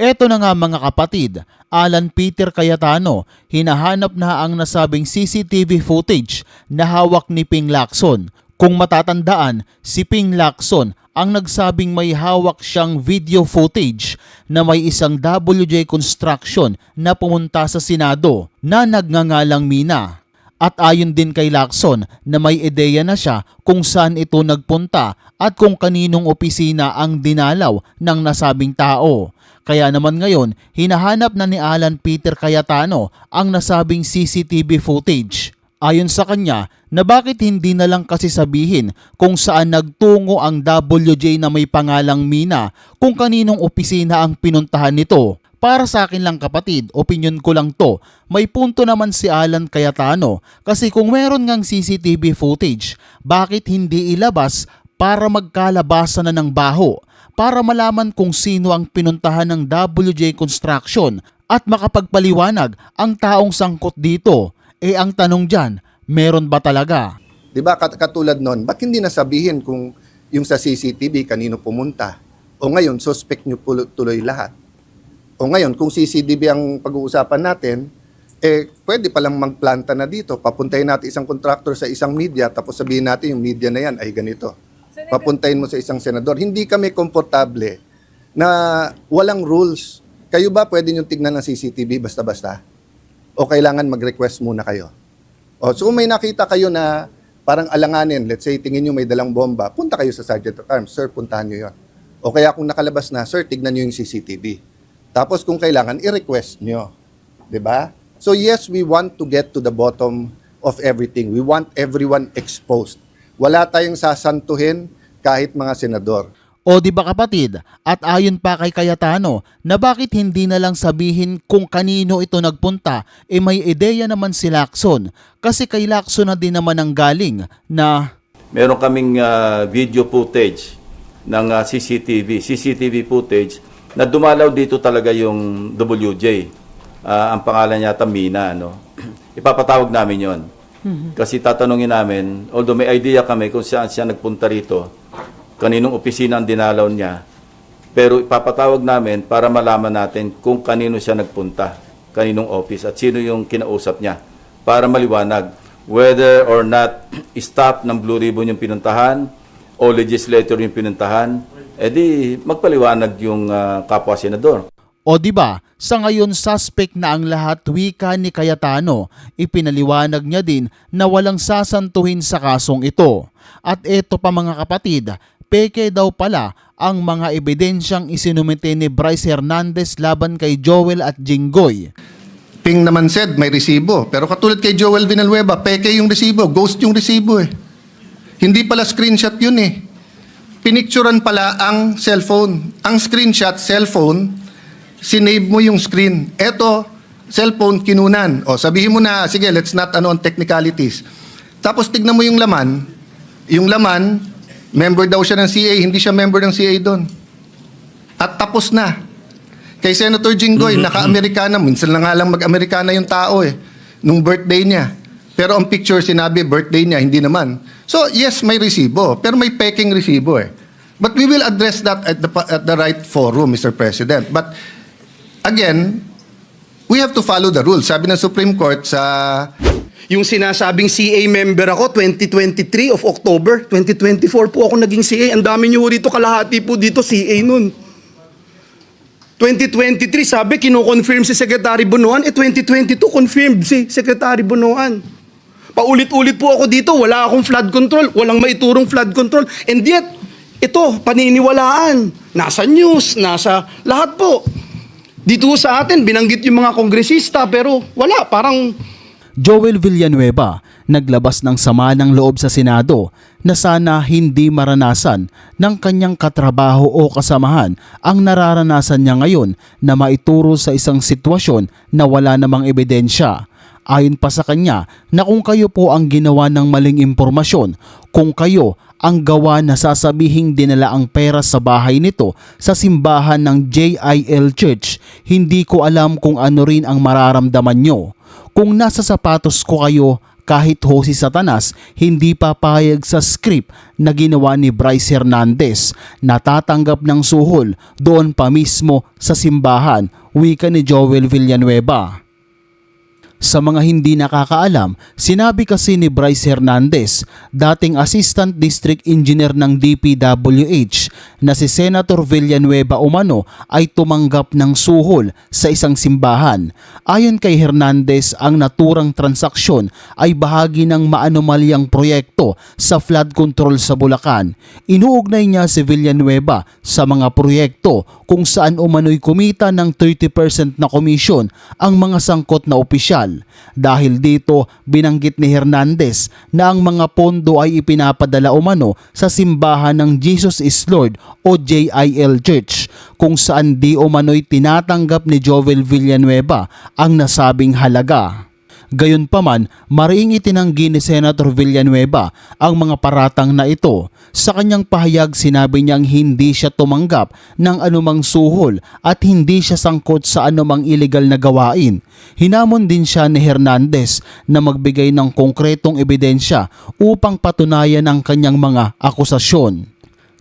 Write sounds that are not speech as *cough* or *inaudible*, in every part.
Eto na nga mga kapatid, Alan Peter Cayetano, hinahanap na ang nasabing CCTV footage na hawak ni Ping Lacson. Kung matatandaan, si Ping Lacson ang nagsabing may hawak siyang video footage na may isang WJ Construction na pumunta sa Senado na nagngangalang Mina. At ayon din kay Lacson na may ideya na siya kung saan ito nagpunta at kung kaninong opisina ang dinalaw ng nasabing tao. Kaya naman ngayon, hinahanap na ni Alan Peter Cayetano ang nasabing CCTV footage. Ayon sa kanya na bakit hindi na lang kasi sabihin kung saan nagtungo ang WJ na may pangalang Mina kung kaninong opisina ang pinuntahan nito. Para sa akin lang kapatid, opinion ko lang to. May punto naman si Alan Cayetano kasi kung meron ngang CCTV footage, bakit hindi ilabas para magkalabasan na ng baho? Para malaman kung sino ang pinuntahan ng WJ Construction at makapagpaliwanag ang taong sangkot dito. Eh ang tanong dyan, meron ba talaga? 'Di ba kat- katulad noon, bakit hindi nasabihin kung yung sa CCTV kanino pumunta? O ngayon suspect nyo tuloy lahat. O ngayon kung CCTV ang pag-uusapan natin, eh pwede palang magplanta na dito. Papuntahin natin isang contractor sa isang media tapos sabihin natin yung media na yan ay ganito. Papuntahin mo sa isang senador. Hindi kami komportable na walang rules. Kayo ba pwede nyo tignan ng CCTV basta-basta? O kailangan mag-request muna kayo? O, so kung may nakita kayo na parang alanganin, let's say tingin nyo may dalang bomba, punta kayo sa Sergeant at Arms, sir, puntahan nyo yon. O kaya kung nakalabas na, sir, tignan nyo yung CCTV. Tapos kung kailangan, i-request nyo. ba? So yes, we want to get to the bottom of everything. We want everyone exposed. Wala tayong sasantuhin kahit mga senador. O di ba kapatid, at ayon pa kay Cayetano na bakit hindi na lang sabihin kung kanino ito nagpunta, eh may ideya naman si Lacson. Kasi kay Lacson na din naman ang galing na Meron kaming ah, video footage ng ah, CCTV, CCTV footage na dumalaw dito talaga yung WJ. Ah, ang pangalan yata Mina, no? *clears throat* Ipapatawag namin yon. Kasi tatanungin namin, although may idea kami kung saan siya nagpunta rito, kaninong opisina ang dinalaw niya, pero ipapatawag namin para malaman natin kung kanino siya nagpunta, kaninong office at sino yung kinausap niya para maliwanag whether or not staff ng Blue Ribbon yung pinuntahan o legislator yung pinuntahan, edi magpaliwanag yung ah, kapwa senador. O di ba, sa ngayon suspect na ang lahat wika ni Cayetano, ipinaliwanag niya din na walang sasantuhin sa kasong ito. At eto pa mga kapatid, peke daw pala ang mga ebidensyang isinumite ni Bryce Hernandez laban kay Joel at Jinggoy. Ping naman said, may resibo. Pero katulad kay Joel Villanueva, peke yung resibo, ghost yung resibo eh. Hindi pala screenshot yun eh. Pinicturan pala ang cellphone. Ang screenshot, cellphone, sinave mo yung screen. Eto, cellphone, kinunan. O, sabihin mo na, sige, let's not ano on technicalities. Tapos tignan mo yung laman. Yung laman, member daw siya ng CA, hindi siya member ng CA doon. At tapos na. Kay Senator Jinggoy, naka-Amerikana. Minsan na nga lang mag-Amerikana yung tao eh. Nung birthday niya. Pero ang picture sinabi, birthday niya, hindi naman. So, yes, may resibo. Pero may peking resibo eh. But we will address that at the, at the right forum, Mr. President. But, again, we have to follow the rules. Sabi ng Supreme Court sa Yung sinasabing CA member ako, 2023 of October, 2024 po ako naging CA. Ang dami niyo rito, kalahati po dito CA nun. 2023, sabi, kino-confirm si Secretary Bonoan. Eh, 2022, confirmed si Secretary Bonoan. Paulit-ulit po ako dito, wala akong flood control, walang maiturong flood control. And yet, ito, paniniwalaan. Nasa news, nasa lahat po. Dito sa atin, binanggit yung mga kongresista, pero wala, parang Joel Villanueva naglabas ng sama ng loob sa Senado na sana hindi maranasan ng kanyang katrabaho o kasamahan ang nararanasan niya ngayon na maituro sa isang sitwasyon na wala namang ebidensya. Ayon pa sa kanya na kung kayo po ang ginawa ng maling impormasyon, kung kayo ang gawa na sasabihing dinala ang pera sa bahay nito sa simbahan ng JIL Church, hindi ko alam kung ano rin ang mararamdaman nyo. Kung nasa sapatos ko kayo, kahit ho si Satanas hindi papayag sa script na ginawa ni Bryce Hernandez na tatanggap ng suhol doon pa mismo sa simbahan, wika ni Joel Villanueva. Sa mga hindi nakakaalam, sinabi kasi ni Bryce Hernandez, dating Assistant District Engineer ng DPWH, na si Senator Villanueva Umano ay tumanggap ng suhol sa isang simbahan. Ayon kay Hernandez, ang naturang transaksyon ay bahagi ng maanomalyang proyekto sa flood control sa Bulacan. Inuugnay niya si Villanueva sa mga proyekto kung saan umano'y kumita ng 30% na komisyon ang mga sangkot na opisyal. Dahil dito, binanggit ni Hernandez na ang mga pondo ay ipinapadala umano sa simbahan ng Jesus is Lord o JIL Church kung saan di umano'y tinatanggap ni Jovel Villanueva ang nasabing halaga. Gayunpaman, mariing itinanggi ni Senator Villanueva ang mga paratang na ito. Sa kanyang pahayag sinabi niyang hindi siya tumanggap ng anumang suhol at hindi siya sangkot sa anumang illegal na gawain. Hinamon din siya ni Hernandez na magbigay ng konkretong ebidensya upang patunayan ang kanyang mga akusasyon.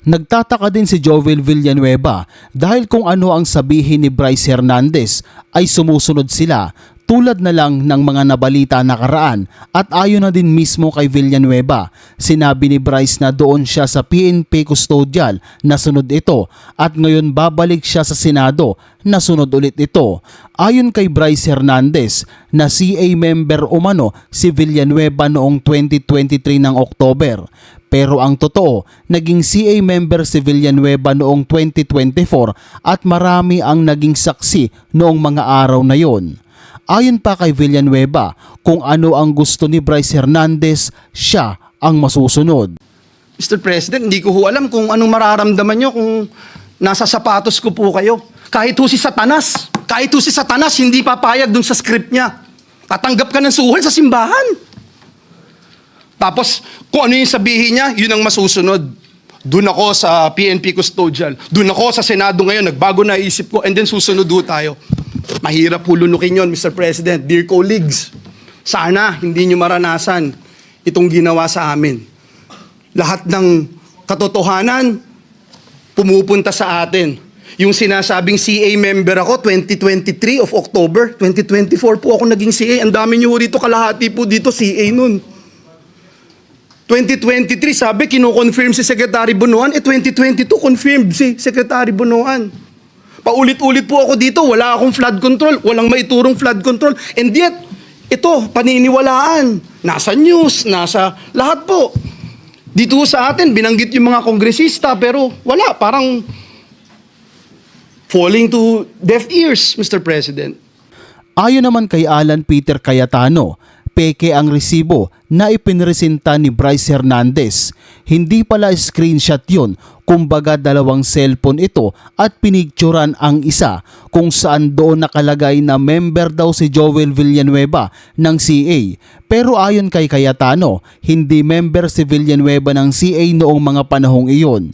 Nagtataka din si Jovel Villanueva dahil kung ano ang sabihin ni Bryce Hernandez ay sumusunod sila tulad na lang ng mga nabalita nakaraan at ayon na din mismo kay Villanueva. Sinabi ni Bryce na doon siya sa PNP custodial na sunod ito at ngayon babalik siya sa Senado na sunod ulit ito. Ayon kay Bryce Hernandez na CA member umano si Villanueva noong 2023 ng Oktober. Pero ang totoo, naging CA member si Villanueva noong 2024 at marami ang naging saksi noong mga araw na yon. Ayon pa kay Villanueva, kung ano ang gusto ni Bryce Hernandez, siya ang masusunod. Mr. President, hindi ko alam kung anong mararamdaman nyo kung nasa sapatos ko po kayo. Kahit ho si Satanas, kahit ho si Satanas, hindi papayag dun sa script niya. Tatanggap ka ng suhol sa simbahan. Tapos, kung ano yung sabihin niya, yun ang masusunod. Doon ako sa PNP custodial. Doon ako sa Senado ngayon. Nagbago na isip ko. And then susunod ho tayo. Mahirap po lunukin yun, Mr. President. Dear colleagues, sana hindi nyo maranasan itong ginawa sa amin. Lahat ng katotohanan pumupunta sa atin. Yung sinasabing CA member ako, 2023 of October, 2024 po ako naging CA. Ang dami nyo rito, kalahati po dito CA nun. 2023, sabi, kino-confirm si Secretary Bonoan. Eh, 2022, confirmed si Secretary Bonoan. Paulit-ulit po ako dito, wala akong flood control, walang maiturong flood control. And yet, ito, paniniwalaan. Nasa news, nasa lahat po. Dito sa atin, binanggit yung mga kongresista, pero wala, parang falling to deaf ears, Mr. President. Ayon naman kay Alan Peter Cayetano, peke ang resibo na ipinresenta ni Bryce Hernandez. Hindi pala screenshot yon, kumbaga dalawang cellphone ito at pinicturan ang isa kung saan doon nakalagay na member daw si Joel Villanueva ng CA. Pero ayon kay Cayetano, hindi member si Villanueva ng CA noong mga panahong iyon.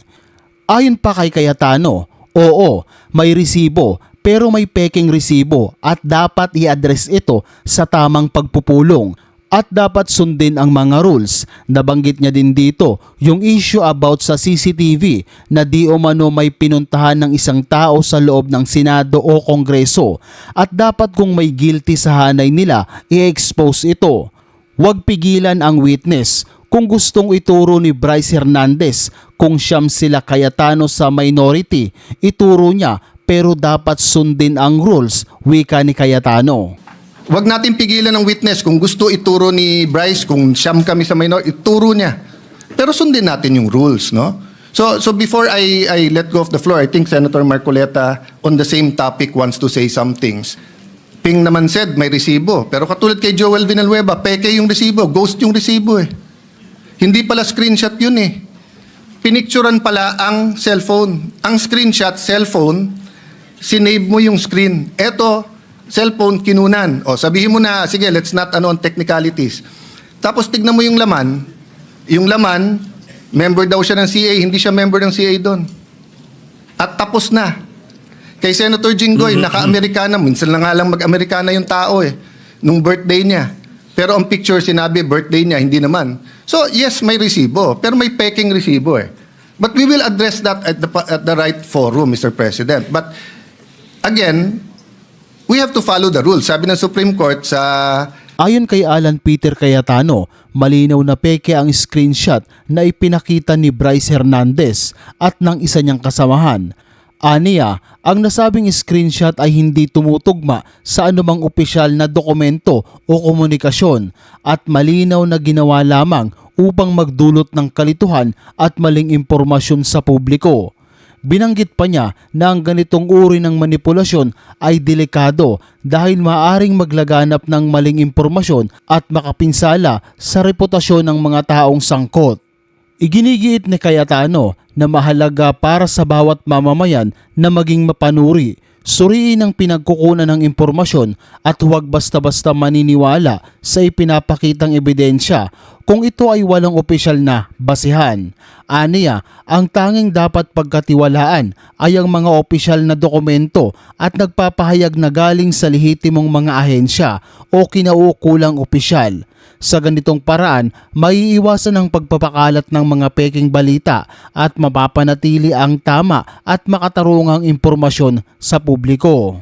Ayon pa kay Cayetano, oo, may resibo pero may peking resibo at dapat i-address ito sa tamang pagpupulong at dapat sundin ang mga rules. Nabanggit niya din dito yung issue about sa CCTV na di umano may pinuntahan ng isang tao sa loob ng Senado o Kongreso at dapat kung may guilty sa hanay nila, i-expose ito. Huwag pigilan ang witness kung gustong ituro ni Bryce Hernandez kung siyam sila Cayetano sa minority, ituro niya pero dapat sundin ang rules, wika ni Cayetano. Huwag natin pigilan ng witness kung gusto ituro ni Bryce, kung siyam kami sa minor, ituro niya. Pero sundin natin yung rules, no? So, so before I, I let go of the floor, I think Senator Marcoleta on the same topic wants to say some things. Ping naman said, may resibo. Pero katulad kay Joel Villanueva, peke yung resibo, ghost yung resibo eh. Hindi pala screenshot yun eh. Pinicturan pala ang cellphone. Ang screenshot, cellphone, sinave mo yung screen. Eto, cellphone, kinunan. O, sabihin mo na, sige, let's not ano on technicalities. Tapos tignan mo yung laman. Yung laman, member daw siya ng CA, hindi siya member ng CA doon. At tapos na. Kay Senator Jinggoy, naka-Amerikana, minsan lang nga lang mag-Amerikana yung tao eh, nung birthday niya. Pero ang picture sinabi birthday niya, hindi naman. So yes, may resibo, pero may peking resibo eh. But we will address that at the at the right forum, Mr. President. But again, we have to follow the rules. Sabi ng Supreme Court sa Ayon kay Alan Peter Cayetano, malinaw na peke ang screenshot na ipinakita ni Bryce Hernandez at ng isa niyang kasamahan. Aniya, ang nasabing screenshot ay hindi tumutugma sa anumang opisyal na dokumento o komunikasyon at malinaw na ginawa lamang upang magdulot ng kalituhan at maling impormasyon sa publiko. Binanggit pa niya na ang ganitong uri ng manipulasyon ay delikado dahil maaring maglaganap ng maling impormasyon at makapinsala sa reputasyon ng mga taong sangkot. Iginigiit ni Cayetano na mahalaga para sa bawat mamamayan na maging mapanuri, suriin ang pinagkukunan ng impormasyon at huwag basta-basta maniniwala sa ipinapakitang ebidensya kung ito ay walang opisyal na basihan. Aniya, ang tanging dapat pagkatiwalaan ay ang mga opisyal na dokumento at nagpapahayag na galing sa lehitimong mga ahensya o kinauukulang opisyal. Sa ganitong paraan, maiiwasan ang pagpapakalat ng mga peking balita at mapapanatili ang tama at makatarungang impormasyon sa publiko.